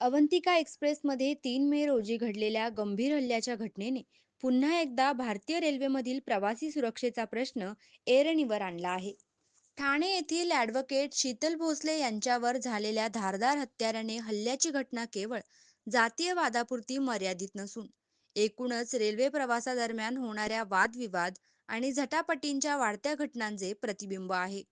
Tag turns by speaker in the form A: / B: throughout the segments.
A: अवंतिका एक्सप्रेसमध्ये तीन मे रोजी घडलेल्या गंभीर हल्ल्याच्या घटनेने पुन्हा एकदा भारतीय रेल्वेमधील प्रवासी सुरक्षेचा प्रश्न ऐरणीवर आणला आहे. ठाणे येथील ऍडव्होकेट शीतल भोसले यांच्यावर झालेल्या धारदार हत्याराने हल्ल्याची घटना केवळ जातीयवादापुरती मर्यादित नसून एकूणच रेल्वे प्रवासादरम्यान होणाऱ्या वादविवाद आणि झटापटींच्या वाढत्या घटनांचे प्रतिबिंब आहे.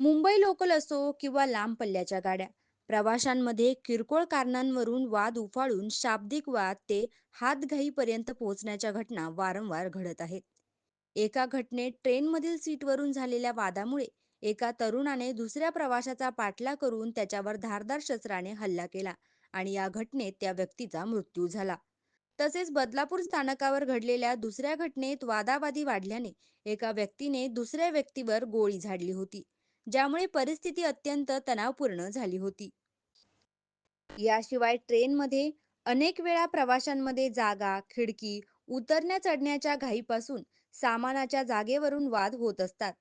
A: मुंबई लोकल असो किंवा लांब पल्ल्याच्या गाड्या प्रवाशांमध्ये किरकोळ कारणांवरून वाद उफाळून शाब्दिक वाद ते हातघाईपर्यंत पोहोचण्याच्या घटना वारंवार घडत आहेत. एका घटनेत ट्रेनमधील सीटवरून झालेल्या वादामुळे एका तरुणाने दुसऱ्या प्रवाशाचा पाठलाग करून त्याच्यावर धारदार शस्त्राने हल्ला केला आणि या घटनेत त्या व्यक्तीचा मृत्यू झाला. तसेच बदलापूर स्थानकावर घडलेल्या दुसऱ्या घटनेत वादावादी वाढल्याने एका व्यक्तीने दुसऱ्या व्यक्तीवर गोळी झाडली होती ज्यामुळे परिस्थिती अत्यंत तणावपूर्ण झाली होती. याशिवाय ट्रेनमध्ये अनेक वेळा प्रवाशांमध्ये जागा खिडकी उतरण्या चढण्याच्या घाईपासून सामानाच्या जागेवरून वाद होत असतात.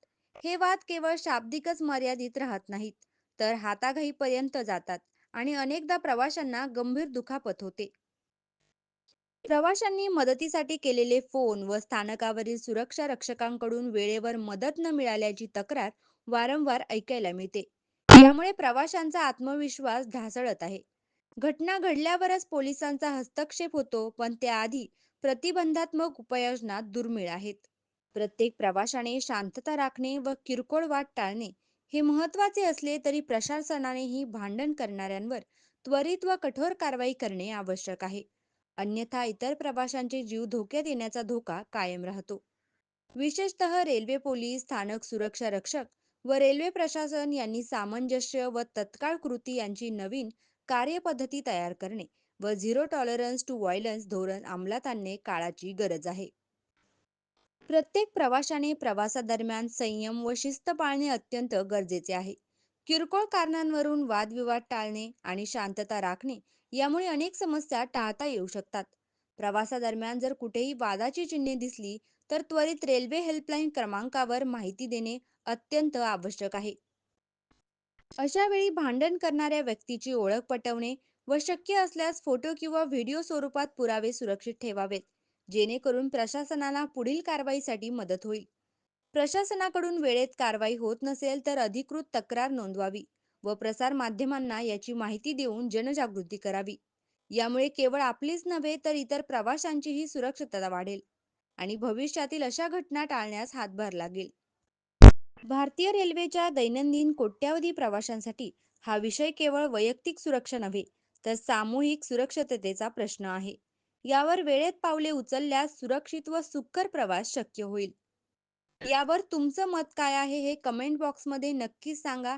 A: हे वाद केवळ शाब्दिकच मर्यादित राहत नाहीत तर हाताघाईपर्यंत जातात आणि अनेकदा प्रवाशांना गंभीर दुखापत होते. प्रवाशांनी मदतीसाठी केलेले फोन व स्थानकावरील सुरक्षा रक्षकांकडून वेळेवर मदत न मिळाल्याची तक्रार वारंवार ऐकायला मिळते. यामुळे प्रवाशांचा आत्मविश्वास ढासळत आहे. घटना घडल्यावरच पोलिसांचा हस्तक्षेप होतो पण त्याआधी प्रतिबंधात्मक उपाययोजना दुर्मिळ आहेत. प्रत्येक प्रवाशाने शांतता राखणे व किरकोळ वाद टाळणे हे महत्त्वाचे असले तरी प्रशासनानेही भांडण करणाऱ्यांवर त्वरित व कठोर कारवाई करणे आवश्यक आहे. अन्यथा इतर प्रवाशांचे जीव धोक्यात येण्याचा धोका कायम राहतो. विशेषतः रेल्वे पोलीस स्थानक सुरक्षा रक्षक व रेल्वे प्रशासन यांनी सामंजस्य व तत्काळ कृती यांची नवीन कार्यपद्धती तयार करणे व झिरो टॉलरन्स टू व्हायलन्स धोरण अंमलात आणणे काळाची गरज आहे. प्रत्येक प्रवाशाने प्रवासादरम्यान संयम व शिस्त पाळणे अत्यंत गरजेचे आहे. किरकोळ कारणांवरून वादविवाद टाळणे आणि शांतता राखणे यामुळे अनेक समस्या टाळता येऊ शकतात. प्रवासादरम्यान जर कुठेही वादाची चिन्हे दिसली तर त्वरित रेल्वे हेल्पलाईन क्रमांकावर माहिती देणे अत्यंत आवश्यक आहे. अशा वेळी भांडण करणाऱ्या व्यक्तीची ओळख पटवणे व शक्य असल्यास फोटो किंवा व्हिडिओ स्वरूपात पुरावे सुरक्षित ठेवावेत जेणेकरून प्रशासनाला पुढील कारवाईसाठी मदत होईल. प्रशासनाकडून वेळेत कारवाई होत नसेल तर अधिकृत तक्रार नोंदवावी. व प्रसार माध्यमांना याची माहिती देऊन जनजागृती करावी. यामुळे केवळ आपलीच नव्हे तर इतर प्रवाशांचीही सुरक्षितता वाढेल आणि भविष्यातील अशा घटना टाळण्यास हातभार लागेल. भारतीय रेल्वेच्या दैनंदिन कोट्यावधी प्रवाशांसाठी हा विषय केवळ वैयक्तिक सुरक्षा नव्हे तर सामूहिक सुरक्षिततेचा प्रश्न आहे. यावर वेळेत पावले उचलल्यास सुरक्षित व सुखकर प्रवास शक्य होईल. यावर तुमचं मत काय आहे हे कमेंट बॉक्समध्ये नक्कीच सांगा.